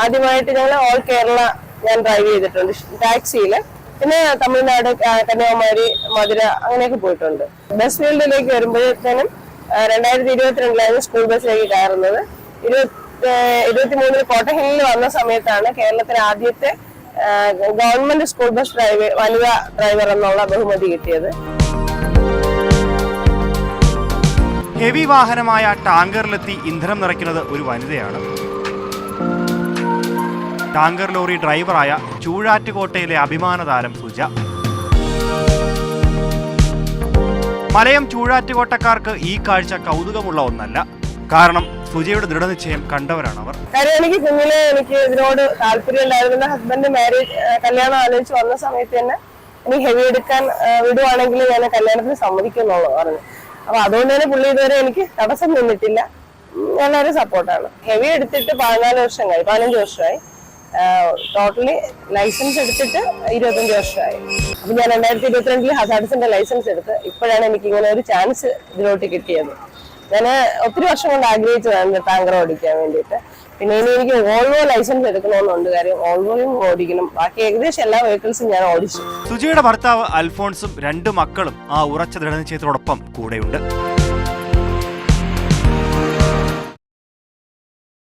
ആദ്യമായിട്ട് ഞങ്ങൾ ഓൾ കേരള ഞാൻ ഡ്രൈവ് ചെയ്തിട്ടുണ്ട്. ടാക്സിയിൽ പിന്നെ തമിഴ്നാട് കന്യാകുമാരി മധുര അങ്ങനെയൊക്കെ പോയിട്ടുണ്ട്. ബസ് ഫീൽഡിലേക്ക് വരുമ്പോഴത്തേനും രണ്ടായിരത്തി ഇരുപത്തിരണ്ടിലായിരുന്നു സ്കൂൾ ബസ്സിലേക്ക് കയറുന്നത്. ഇരുപത്തി ഇരുപത്തി മൂന്നിൽ കോട്ടഹില്ലിൽ വന്ന സമയത്താണ് കേരളത്തിലെ ആദ്യത്തെ ഗവൺമെന്റ് സ്കൂൾ ബസ് ഡ്രൈവർ വനിത ഡ്രൈവർ എന്നുള്ള ബഹുമതി കിട്ടിയത്. ഹെവി വാഹനമായ ടാങ്കറിലെത്തി ഇന്ധനം നിറയ്ക്കുന്നത് ഒരു വനിതയാണ്. ടാങ്കർ ലോറി ഡ്രൈവറായ ചൂഴാറ്റുകോട്ടയിലെ അഭിമാന താരം സുജ. മലയം ചൂഴാറ്റുകോട്ടക്കാർക്ക് ഈ കാഴ്ച കൗതുകമുള്ള ഒന്നല്ല. കാരണം സുജയുടെ ദൃഢനിശ്ചയം കണ്ടവരാണ് അവർ കാര്യം എനിക്ക് കുഞ്ഞിലെ എനിക്ക് ഇതിനോട് താല്പര്യം ഉണ്ടായിരുന്നു. എന്റെ ഹസ്ബൻഡ് മാരേജ് കല്യാണം ആലോചിച്ച് വന്ന സമയത്ത് തന്നെ എനിക്ക് ഹെവി എടുക്കാൻ വിടുവാണെങ്കിൽ ഞാൻ കല്യാണത്തിന് സമ്മതിക്കുന്നുള്ളൂ പറഞ്ഞു. അപ്പൊ അതുകൊണ്ട് തന്നെ പുള്ളി ഇതുവരെ എനിക്ക് തടസ്സം നിന്നിട്ടില്ല. എല്ലാവരും സപ്പോർട്ടാണ് ഹെവി എടുത്തിട്ട് പതിനാല് വർഷം കഴിഞ്ഞു പതിനഞ്ച് വർഷമായി. ടോട്ടലി ലൈസൻസ് എടുത്തിട്ട് ഇരുപത്തഞ്ച് വർഷമായി. അപ്പൊ ഞാൻ രണ്ടായിരത്തി ഇരുപത്തിരണ്ടിൽ ഹസാഡ്സിന്റെ ലൈസൻസ് എടുത്ത് ഇപ്പോഴാണ് എനിക്ക് ഇങ്ങനെ ഒരു ചാൻസ് ഇതിലോട്ട് കിട്ടിയത്. ഞാൻ ഒത്തിരി വർഷം കൊണ്ട് ആഗ്രഹിച്ചതാണ് ടാങ്കർ ഓടിക്കാൻ വേണ്ടിയിട്ട്. പിന്നെ ഇനി എനിക്ക് ഓൾവോ ലൈസൻസ് എടുക്കണമെന്നുണ്ട്. കാര്യം ഓൾവോയും ഓടിക്കണം. ബാക്കി ഏകദേശം എല്ലാ വെഹിക്കിൾസും ഞാൻ ഓടിച്ചു. സുജിയുടെ ഭർത്താവ് അൽഫോൺസും രണ്ട് മക്കളും ആ ഉറച്ച ദൃഢനിശ്ചയത്തോടൊപ്പം കൂടെയുണ്ട്.